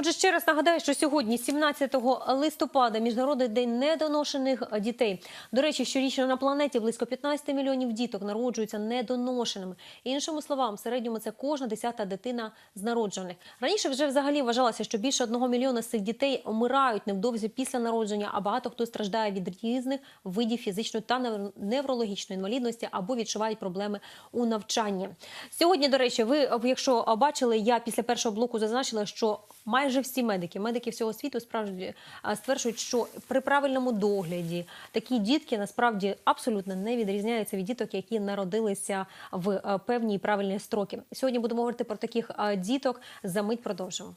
Отже, ще раз нагадаю, що сьогодні, 17 листопада, міжнародний день недоношених дітей. До речі, щорічно на планеті близько 15 мільйонів діток народжуються недоношеними. Іншими словами, в середньому це кожна десята дитина з народжених. Раніше вже взагалі вважалося, що більше одного мільйона з цих дітей вмирають невдовзі після народження, а багато хто страждає від різних видів фізичної та невр- неврологічної інвалідності або відчувають проблеми у навчанні. Сьогодні, до речі, ви, якщо бачили, я після першого блоку зазначила, що майже всі медики, медики всього світу справді стверджують, що при правильному догляді такі дітки насправді абсолютно не відрізняються від діток, які народилися в е, певні правильні строки. Сьогодні будемо говорити про таких діток. За мить продовжимо.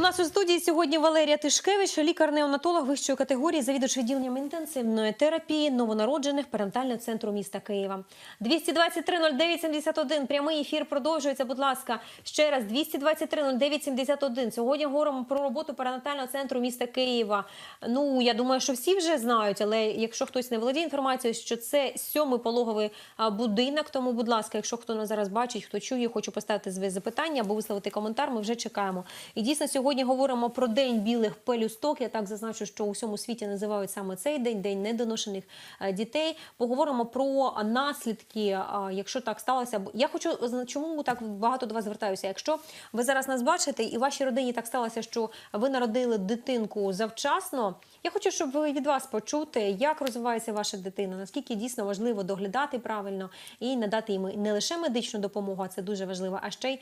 У нас у студії сьогодні Валерія Тишкевич, лікар-неонатолог вищої категорії, завідувач відділенням інтенсивної терапії новонароджених перинатального центру міста Києва. 223-09-71. Прямий ефір продовжується. Будь ласка, ще раз 223-09-71. Сьогодні говоримо про роботу перинатального центру міста Києва. Ну я думаю, що всі вже знають, але якщо хтось не володіє інформацією, що це сьомий пологовий будинок. Тому, будь ласка, якщо хто нас зараз бачить, хто чує, хочу поставити запитання або висловити коментар. Ми вже чекаємо. І дійсно сьогодні говоримо про день білих пелюсток. Я так зазначу, що у всьому світі називають саме цей день, день недоношених е, дітей. Поговоримо про наслідки, якщо так сталося. Я хочу зна- чому так багато до вас звертаюся. Якщо ви зараз нас бачите, і вашій родині так сталося, що ви народили дитинку завчасно. Я хочу, щоб ви від вас почути, як розвивається ваша дитина, наскільки дійсно важливо доглядати правильно і надати їм не лише медичну допомогу, а це дуже важливо, а ще й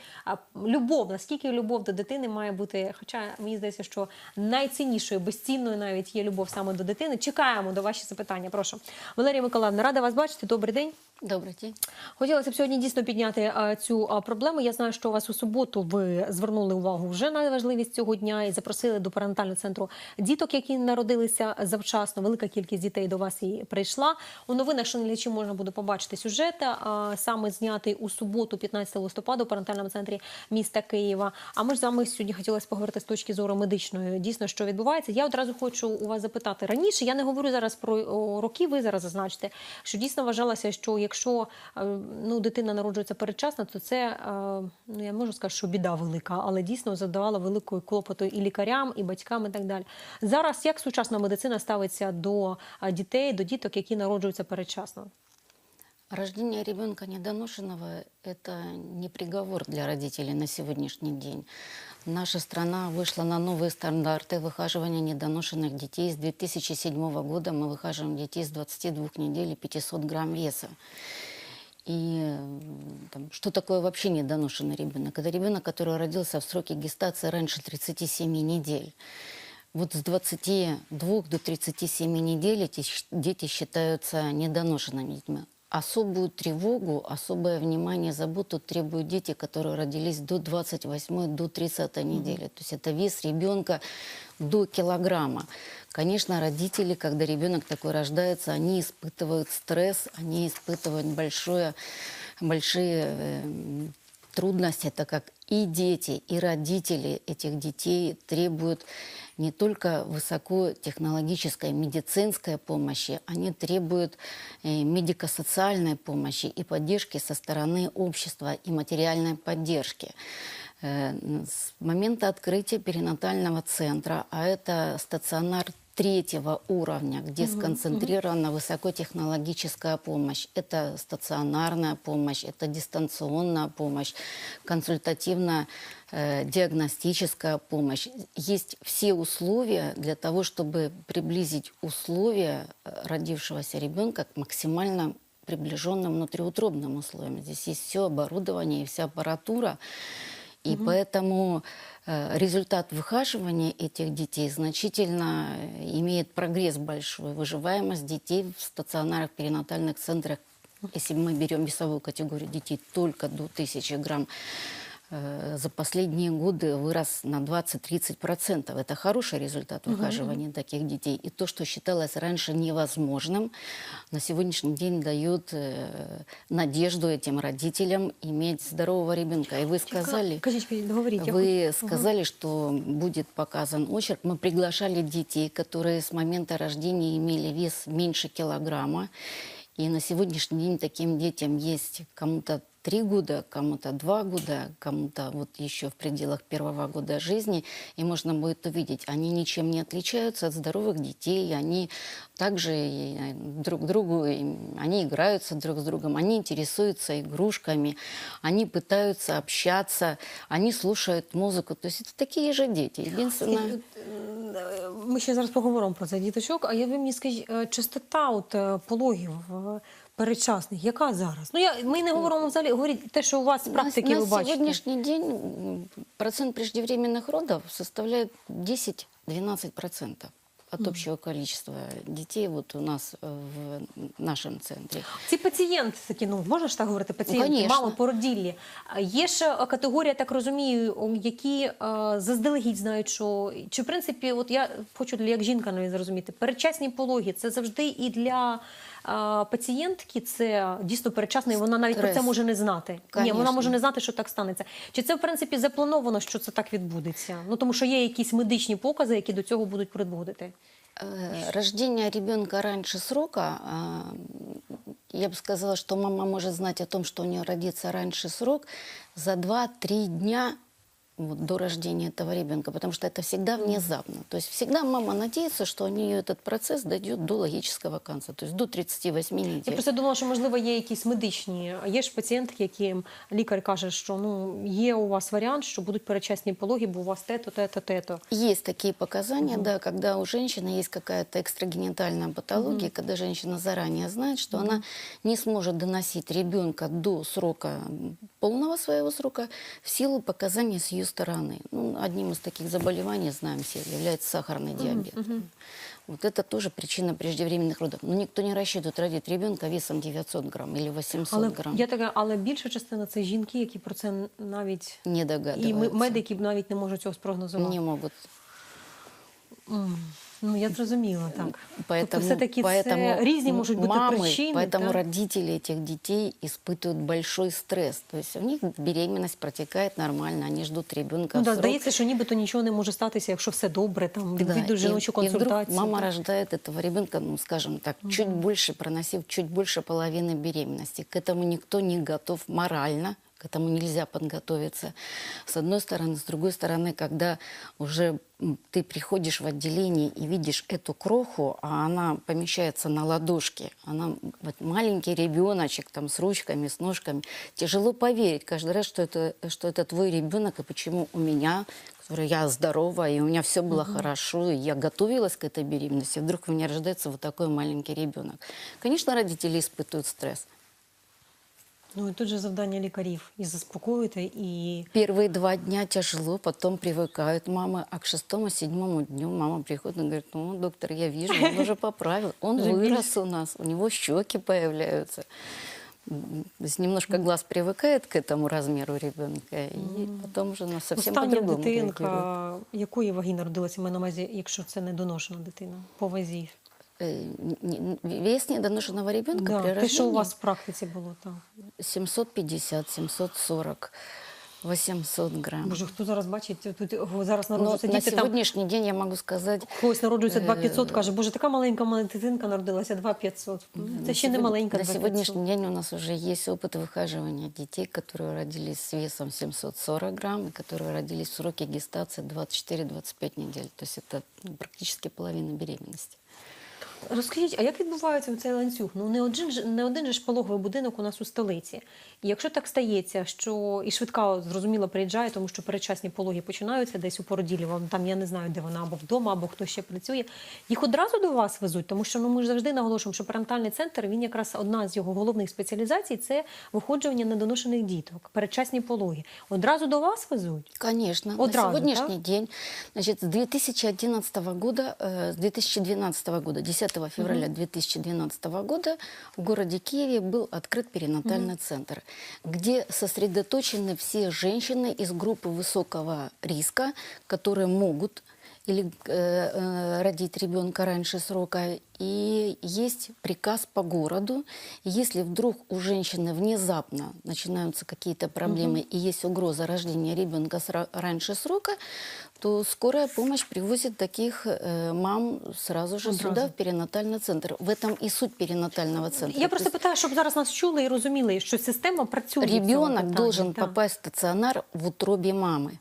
любов. Наскільки любов до дитини має бути, хоча мені здається, що найціннішою, безцінною навіть є любов саме до дитини. Чекаємо до ваші запитання. Прошу, Валерія Миколаївна, рада вас бачити. Добрий день. Добрый день. Хотілося б сьогодні дійсно підняти а, цю а, проблему. Я знаю, що у вас у суботу ви звернули увагу вже на важливість цього дня і запросили до перинатального центру діток, які народилися завчасно. Велика кількість дітей до вас і прийшла. У новинах шанелічі можна буде побачити сюжет, а, саме знятий у суботу, 15 листопада, у перинатальному центрі міста Києва. А ми ж з вами сьогодні хотілося поговорити з точки зору медичної. Дійсно, що відбувається. Я одразу хочу у вас запитати раніше. Я не говорю зараз про роки. Ви зараз зазначите, що дійсно вважалося, що якщо е, ну, дитина народжується передчасно, то це е, ну я можу сказати, що біда велика, але дійсно задавала великою клопоту і лікарям, і батькам, і так далі. Зараз як сучасна медицина ставиться до е, дітей, до діток, які народжуються передчасно? Рождение ребенка недоношенного – это не приговор для родителей на сегодняшний день. Наша страна вышла на новые стандарты выхаживания недоношенных детей. С 2007 года мы выхаживаем детей с 22 недель и 500 грамм веса. И там, что такое вообще недоношенный ребенок? Это ребенок, который родился в сроке гестации раньше 37 недель. Вот с 22 до 37 недель эти дети считаются недоношенными детьми. Особую тревогу, особое внимание, заботу требуют дети, которые родились до 28 до 30 недели. То есть это вес ребенка до килограмма. Конечно, родители, когда ребенок такой рождается, они испытывают стресс, они испытывают большое, большие э, трудности, так как и дети, и родители этих детей требуют не только высокотехнологической медицинской помощи, они требуют э, медико-социальной помощи и поддержки со стороны общества и материальной поддержки. Э, С момента открытия перинатального центра, а это стационар третьего уровня, где сконцентрирована высокотехнологическая помощь. Это стационарная помощь, это дистанционная помощь, консультативно-диагностическая помощь. Есть все условия для того, чтобы приблизить условия э, родившегося ребенка к максимально приближенным внутриутробным условиям. Здесь есть все оборудование и вся аппаратура. И поэтому э, результат выхаживания этих детей значительно э, имеет прогресс большой. Выживаемость детей в стационарах, перинатальных центрах, если мы берем весовую категорию детей только до 1000 грамм, э, за последние годы вырос на 20-30%. Это хороший результат выхаживания таких детей. И то, что считалось раньше невозможным, на сегодняшний день дает э, надежду этим родителям иметь здорового ребенка. И вы сказали... Вы сказали, что будет показан очерк. Мы приглашали детей, которые с момента рождения имели вес меньше килограмма. И на сегодняшний день таким детям есть кому-то три года, кому-то два года, кому-то вот еще в пределах первого года жизни. И можно будет увидеть, они ничем не отличаются от здоровых детей, они также и, э, друг другу, и они играются друг с другом, они интересуются игрушками, они пытаются общаться, они слушают музыку. То есть это такие же дети. Единственное... Е, Ми ще зараз поговоримо про це діточок. А я ви мені скажіть, е, частота от е, пологів е, передчасних, яка зараз? Ну я ми не говоримо взагалі, говоріть те, що у вас з практики на, ви на бачите. сегодняшний день процент преждевременных родов составляет 10-12% от общего количества детей вот у нас э, в нашем центре. Ці пацієнти такі, ну можна ж так говорити, пацієнти, конечно. мало породіллі. Є ж е, категорія, так розумію, які е, заздалегідь знають, що чи в принципі, от я хочу для як жінка навіть зрозуміти, передчасні пологи це завжди і для пацієнтки це дійсно передчасно, і вона навіть про це може не знати. Ні, вона може не знати, що так станеться. Чи це в принципі заплановано, що це так відбудеться? Ну тому що є якісь медичні покази, які до цього будуть приводити. Э, Рождение ребенка раньше срока, я бы сказала, что мама может знать о том, что у нее родится раньше срок за 2-3 дня вот, до рождения этого ребенка, потому что это всегда внезапно. То есть всегда мама надеется, что у нее этот процесс дойдет до логического конца, то есть до 38 Я недель. просто думала, що можливо є якісь медичні. А є ж пацієнтки, яким лікар каже, що ну є у вас варіант, що будуть передчасні пологи, бо у вас те-то, те-то, те-то. Есть такие показания, да, когда у женщины есть какая-то экстрагенитальная патология, когда женщина заранее знает, что она не сможет доносить ребенка до срока м, полного своего срока в силу показаний с ее стороны. Ну, одним из таких заболеваний, знаем все, является сахарный диабет. Вот это тоже причина преждевременных родов. Но никто не рассчитывает родить ребенка весом 900 грамм или 800 Але грамм. я така, але більша частина це жінки, які про це навіть Не і ми- догадываются. медики навіть не можуть цього спрогнозувати. не могут М. Ну я зрозуміла так. Поэтому, тобто все-таки поэтому це різні можуть бути мамы, причини. Поэтому так? родители этих детей испытывают большой стресс. То есть у них беременность протекает нормально, они ждут ребенка Ну, в да, срок. здається, що нібито нічого не може статися, якщо все добре, там Да, відвідуєш и- жіночу и вдруг консультацію. мама так. рождает этого ребенка, ну, скажем так, чуть больше, проносив чуть больше половины беременности. К этому никто не готов морально, к этому нельзя подготовиться. С одной стороны, с другой стороны, когда уже ты приходишь в отделение и видишь эту кроху, а она помещается на ладошке, она вот маленький ребеночек там с ручками, с ножками, тяжело поверить каждый раз, что это, что это твой ребенок, и почему у меня которой я здорова, и у меня все было хорошо, и я готовилась к этой беременности, вдруг у меня рождается вот такой маленький ребенок. Конечно, родители испытывают стресс. Ну і тут же завдання лікарів і заспокоїти, і Первые два дня тяжело, потом привыкают мамы, а к шестому, седьмому дню мама приходит и говорит, ну, доктор, я вижу, он уже поправил, он Уже вырос у нас, у него щеки появляются. М, То есть немножко глаз привыкает к этому размеру ребенка, и потом уже она совсем остання по-другому реагирует. дитинка, якої ваги народилася ми на увазі, якщо це недоношена дитина, по вазі. Э, н- н- Вес недоношенного ребенка при Да, те, що у рождении вас в практиці було так. 750, 740, 800 грамм. Боже, хто зараз бачить, тут о, зараз Но народжуються на діти, там сегодняшний день я могу сказать, когось народжується Е, 2500, каже, боже, така маленька маленька дитинка народилася 2500. Це на ще не сегодня- маленька На 2500. сегодняшний день у нас уже есть опыт выхаживания детей, которые родились с весом 740 грамм и которые родились в сроке гестации 24-25 недель. То есть это ну, практически половина беременности. Розкажіть, а як відбувається цей ланцюг? Ну не один ж не один же ж пологовий будинок у нас у столиці. І якщо так стається, що і швидка зрозуміло приїжджає, тому що передчасні пологи починаються десь у породілі, вам там я не знаю, де вона або вдома, або хто ще працює. Їх одразу до вас везуть, тому що ну ми ж завжди наголошуємо, що перинатальний центр він якраз одна з його головних спеціалізацій це виходжування недоношених діток, передчасні пологи. Одразу до вас везуть. Одразу, на сегодняшний так? день, значит, с 2011 года, э, с 2012 года, 10 февраля 2012 года в городе Киеве был открыт перинатальный центр, где сосредоточены все женщины из группы высокого риска, которые могут или э, э, родить ребенка раньше срока. И есть приказ по городу. Если вдруг у женщины внезапно начинаются какие-то проблемы и есть угроза рождения ребенка сра- раньше срока, то скорая помощь привозит таких э, мам сразу же Одразу. сюда, в перинатальный центр. В этом и суть перинатального центра. Я То просто есть питаю, щоб зараз нас чули і розуміли, що система працює. в цьому Ребенок питанні, должен так. попасть в стационар в утробе мамы.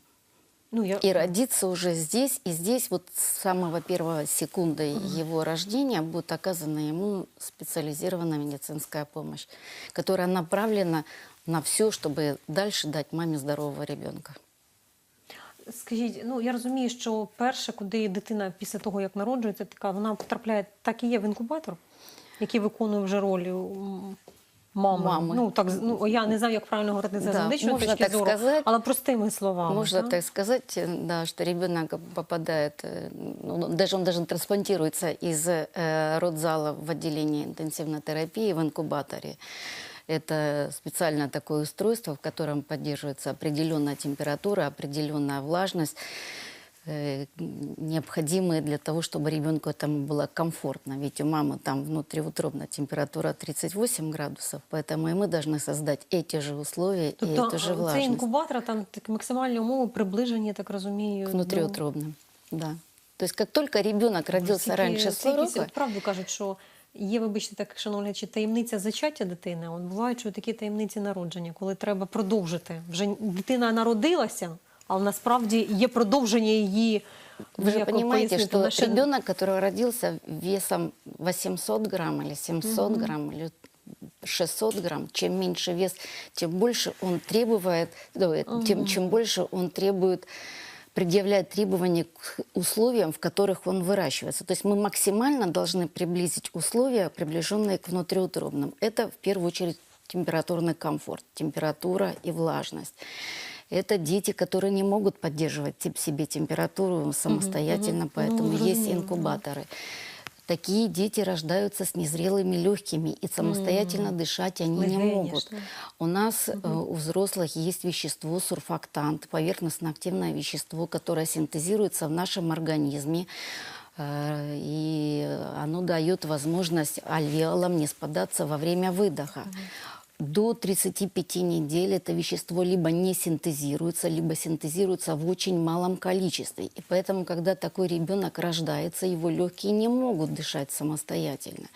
Ну, я... И родиться уже здесь, и здесь вот с самого первого секунды его рождения будет оказана ему специализированная медицинская помощь, которая направлена на все, чтобы дальше дать маме здорового ребенка. Скажіть, ну я розумію, що перше, куди дитина після того, як народжується, така вона потрапляє так і є в інкубатор, який виконує вже роль мами. Мами. Ну так з- ну я не знаю, як правильно говорити це з Да, медичної можна точки так зору, сказати. але простими словами. Можно так? так сказать, э, да, что ребенок попадает, э, ну, даже он даже трансплантируется из э, родзала в отделение интенсивной терапии в инкубаторе. Это специальное такое устройство, в котором поддерживается определенная температура, определенная влажность, э, необходимые для того, чтобы ребенку этому было комфортно. Ведь у мамы там внутриутробная температура 38 градусов, поэтому и мы должны создать эти же условия и Тобто эту же це влажность. інкубатор, там такі максимальні умови приближені, я так розумію. К до- внутриутробным, да. То есть как только ребенок родился Скільки- раньше це якісь, срока, от правду кажуть, що є, вибачте, так, шановні, глядачі, таємниця зачаття дитини. От бувають, що такі таємниці народження, коли треба продовжити. Вже дитина народилася, але насправді є продовження її. вы же як понимаете, пояснити, что вона ще- ребенок, который родился весом 800 грамм или 700 грамм или 600 грамм, чем меньше вес, тем больше он требует, ну, тем, чем больше он требует предъявляет требования к условиям, в которых он выращивается. То есть мы максимально должны приблизить условия, приближенные к внутриутробным. Это в первую очередь температурный комфорт, температура и влажность. Это дети, которые не могут поддерживать себе температуру самостоятельно, поэтому есть разумею, инкубаторы. Такие дети рождаются с незрелыми легкими, и самостоятельно дышать они не Легені, могут. У нас э, у взрослых есть вещество сурфактант, поверхностно-активное вещество, которое синтезируется в нашем организме. э, И оно дает возможность альвеолам не спадаться во время выдоха. До 35 недель это вещество либо не синтезируется, либо синтезируется в очень малом количестве. И поэтому, когда такой ребенок рождается, его легкие не могут дышать самостоятельно.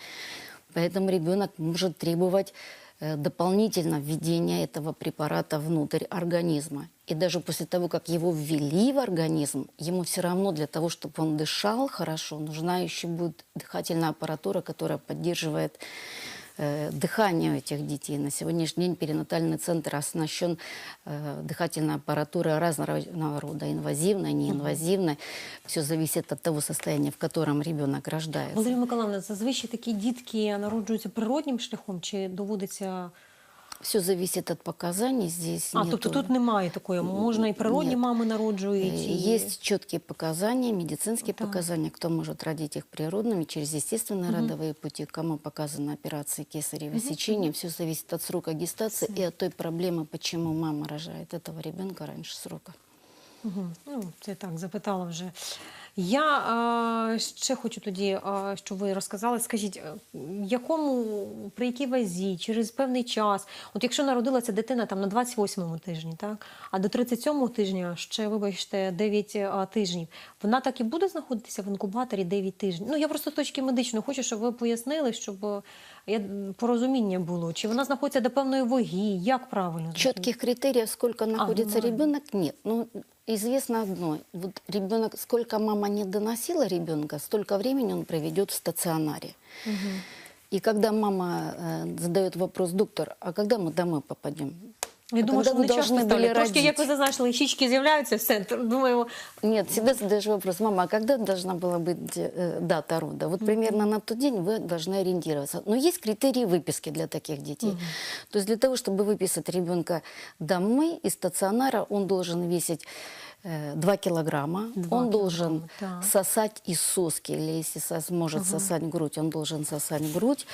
Поэтому ребенок может требовать э, дополнительно введения этого препарата внутрь организма. И даже после того, как его ввели в организм, ему все равно для того, чтобы он дышал хорошо, нужна еще будет дыхательная аппаратура, которая поддерживает э, дыхание у этих детей. На сегодняшний день перинатальный центр оснащен э, дыхательной аппаратурой разного рода, инвазивной, неинвазивной. Все зависит от того состояния, в котором ребенок рождается. Валерія Миколаївна, зазвичай такі дітки народжуються природнім шляхом чи доводиться. Все зависит от показаний. Здесь А, нету- тобто тут немає такої. Можна і природні Нет. мами Э, народжують. і- Есть четкие показания, медицинские Да. показания, кто может родить их природными через естественные родовые пути, кому показаны операции кесарево сечения. Все зависит от срока гестации и от той проблемы, почему мама рожает этого ребенка раньше срока. Угу. Ну, це так, запитала вже. Я а, ще хочу тоді, а, щоб ви розказали. Скажіть, е, якому, при якій вазі, через певний час, от якщо народилася дитина там на 28-му тижні, так, а до 37-го тижня ще, вибачте, 9 а, тижнів, вона так і буде знаходитися в інкубаторі 9 тижнів. Ну, я просто з точки медичної хочу, щоб ви пояснили, щоб е, порозуміння було. Чи вона знаходиться до певної ваги, як правильно? Четких критериев, сколько находится ну ладно. ребенок, нет. Ну, известно одно. Вот ребенок, сколько мама не доносила ребенка, столько времени он проведет в стационаре. И когда мама э, задает вопрос, доктор, а когда мы домой попадем? Я А думаю, що вони часто ставлять. Трошки, як ви зазначили, щічки з'являються, все. Думаємо, Нет, всегда задаешь вопрос, мама, а когда должна была быть э, дата рода? Вот примерно на тот день вы должны ориентироваться. Но есть критерии выписки для таких детей. То есть для того, чтобы выписать ребенка домой из стационара, он должен весить 2 килограмма, Два он должен килограмма, так. сосать из соски, или если сможет сосать грудь, он должен сосать грудь,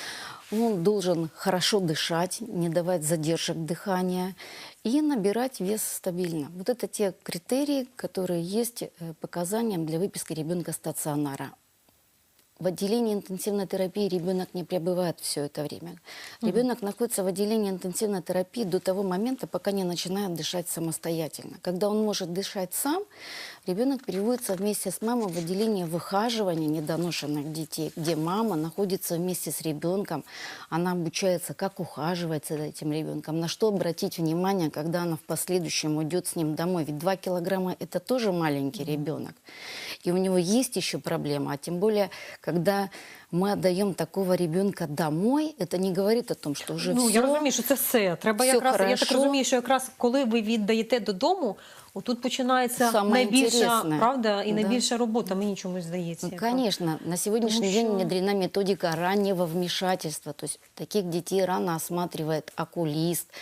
он должен хорошо дышать, не давать задержек дыхания, и набирать вес стабильно. Вот это те критерии, которые есть э, показанием для выписки ребенка стационара. В отделении интенсивной терапии ребенок не пребывает все это время. Ребенок находится в отделении интенсивной терапии до того момента, пока не начинает дышать самостоятельно. Когда он может дышать сам, ребенок переводится вместе с мамой в отделение выхаживания недоношенных детей, где мама находится вместе с ребенком, она обучается, как ухаживать за этим ребенком, на что обратить внимание, когда она в последующем уйдет с ним домой. Ведь 2 килограмма – это тоже маленький ребенок. И у него есть еще проблема, а тем более, когда мы отдаем такого ребенка домой, это не говорит о том, что уже ну, все. я розумію, що це все. Треба Всьо якраз, я так хорошо. розумію, що якраз коли ви віддаєте додому, отут починається Саме найбільша інтересне. правда і Да. найбільша робота. Мені чомусь здається. Ну, яка. конечно, на сегодняшний Потому день что- внедрена методика раннего вмешательства. То есть таких детей рано осматривает окулист, э,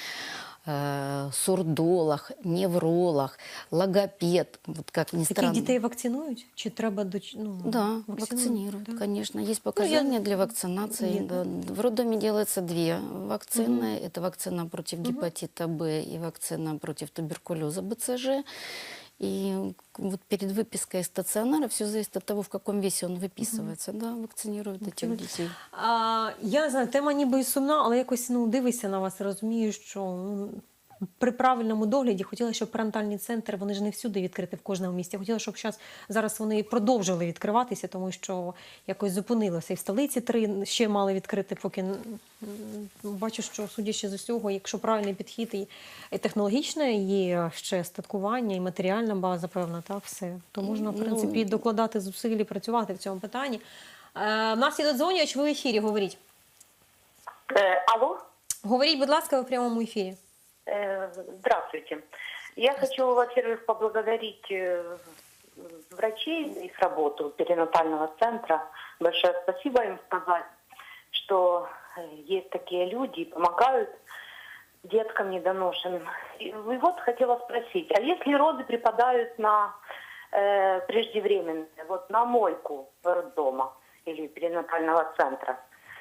сурдолог, невролог, логопед. Вот как ни Таких детей вакцинуют? Чи треба до ну, Да, вакцинируют, да? конечно. Есть показания для вакцинации. Нет. да. В роддоме делается две вакцины. Это вакцина против гепатита Б и вакцина против туберкулеза БЦЖ. И вот перед выпиской из стационара все зависит от того, в каком весе он выписывается. Да, вакцинируют этих детей. А, я не знаю, тема ніби і сумна, але якось ну, дивишся на вас, розумію, що ну, при правильному догляді хотіла, щоб перинатальний центр, вони ж не всюди відкриті в кожному місті. Хотіла, щоб зараз, зараз вони продовжили відкриватися, тому що якось зупинилося. І в столиці три ще мали відкрити, поки бачу, що судячи з усього, якщо правильний підхід і, технологічне, і ще статкування, і матеріальна база, певна, так, все, то можна, в Ну, принципі, докладати зусиль і працювати в цьому питанні. Е, нас є додзвонювач, ви в ефірі, говоріть. Э, алло, Говоріть, будь ласка, ви в прямому ефірі. Э, здравствуйте. Я хочу, во-первых, поблагодарить э, врачей их работу перинатального центра. Большое спасибо им сказать, что есть такие люди и помогают деткам недоношенным. И и вот хотела спросить, а если роды припадают на э, преждевременные, вот на мойку роддома или перинатального центра,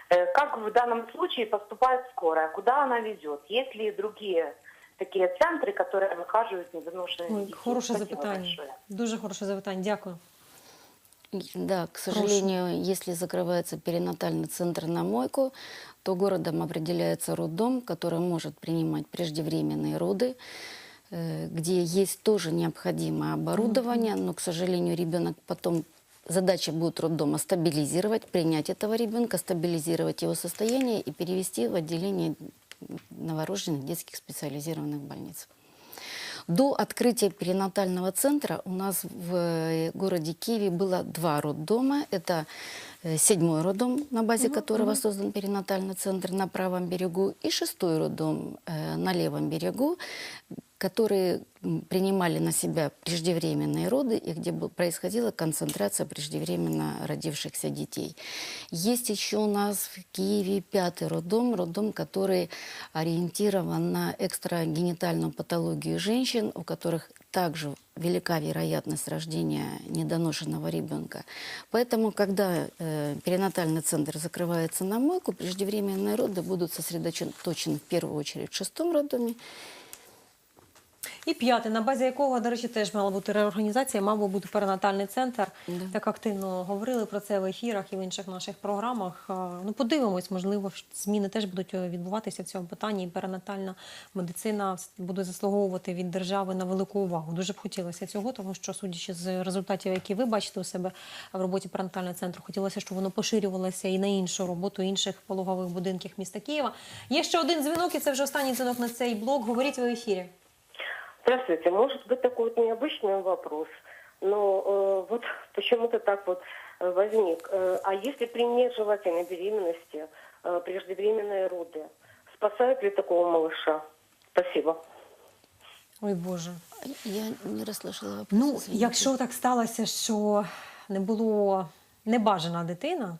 э, как в данном случае поступает скорая? Куда она везет? Есть ли другие такие центры, которые выхаживают недоношенных Ой, детей? хороше Спасибо запитання. большое. Дуже хороше запитання. Дякую. Да, к сожалению, если закрывается перинатальный центр на мойку, то городом определяется роддом, который может принимать преждевременные роды, э, где есть тоже необходимое оборудование, но, к сожалению, ребенок потом Задача будет роддома стабилизировать, принять этого ребенка, стабилизировать его состояние и перевести в отделение новорожденных детских специализированных больниц. До открытия перинатального центра у нас в э, городе Киеве было два роддома. Это э, седьмой роддом, на базе которого создан перинатальный центр на правом берегу, и шестой роддом э, на левом берегу, которые принимали на себя преждевременные роды и где происходила концентрация преждевременно родившихся детей. Есть еще у нас в Киеве пятый роддом, роддом, который ориентирован на экстрагенитальную патологию женщин, у которых также велика вероятность рождения недоношенного ребенка. Поэтому, когда э, перинатальный центр закрывается на мойку, преждевременные роды будут сосредоточены в первую очередь в шестом роддоме І п'яте, на базі якого, до речі, теж мала бути реорганізація, мав би бути перинатальний центр. Да. Так активно говорили про це в ефірах і в інших наших програмах. Ну, подивимось, можливо, зміни теж будуть е, відбуватися в цьому питанні. І перинатальна медицина буде заслуговувати від держави на велику увагу. Дуже б хотілося цього, тому що, судячи з результатів, які ви бачите у себе в роботі перинатального центру, хотілося, щоб воно поширювалося і на іншу роботу інших пологових будинків міста Києва. Є ще один дзвінок, і це вже останній дзвінок на цей блок. Говоріть ви в ефірі. Здравствуйте. Может быть такой вот необычный вопрос, но э, вот почему-то так вот э, возник. Э, а если при нежелательной беременности э, преждевременные роды, спасают ли такого малыша? Спасибо. Ой Боже. Я не расслышала вопрос. Ну, извините. якщо так сталося, що не було небажана дитина,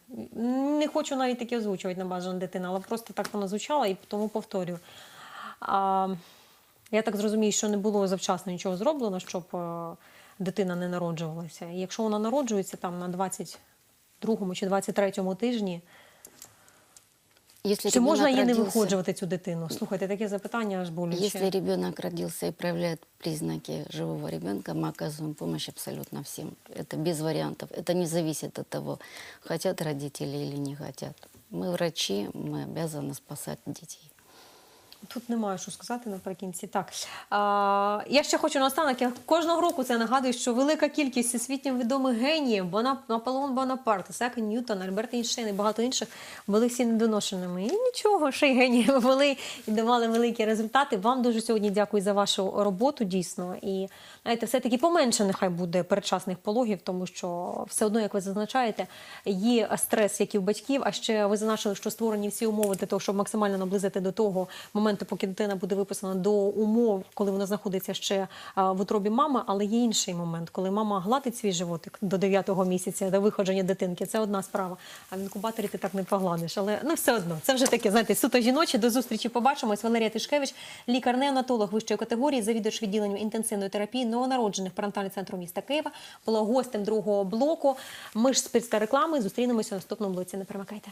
не хочу навіть таке озвучувати небажана дитина, але просто так вона звучала і тому повторюю. А, я так зрозумію, що не було завчасно нічого зроблено, щоб е, дитина не народжувалася. І якщо вона народжується там на 22-му чи 23-му тижні, Если Чи можна ребенок її не родился- виходжувати цю дитину? Слухайте, таке запитання аж боляче. Если ребенок родился и проявляет признаки живого ребенка, мы оказываем помощь абсолютно всем. Это без вариантов. Это не зависит от того, хотят родители или не хотят. Мы врачи, мы обязаны спасать детей. Тут немає що сказати наприкінці. Так а, я ще хочу наостанок. Я кожного року це нагадую, що велика кількість всесвітньо відомих геніїв, Бона, Наполеон Бонапарт, Ісаак Ньютон, Альберт Ейнштейн і багато інших були всі недоношеними. І нічого, ще й генії були і давали великі результати. Вам дуже сьогодні дякую за вашу роботу, дійсно. І знаєте, все-таки поменше нехай буде передчасних пологів, тому що все одно, як ви зазначаєте, є стрес, як і в батьків. А ще ви зазначили, що створені всі умови для того, щоб максимально наблизити до того моменту, поки дитина буде виписана до умов, коли вона знаходиться ще в утробі мами. Але є інший момент, коли мама гладить свій животик до 9-го місяця, до виходження дитинки. Це одна справа. А в інкубаторі ти так не погладиш. Але ну все одно, це вже таке, знаєте, суто жіноче. До зустрічі побачимось. Валерія Тишкевич, лікар-неонатолог вищої категорії, завідувач відділенням інтенсивної терапії новонароджених перинатального центру міста Києва, була гостем другого блоку. Ми ж з реклами зустрінемося в наступному блоці. Не перемикайте.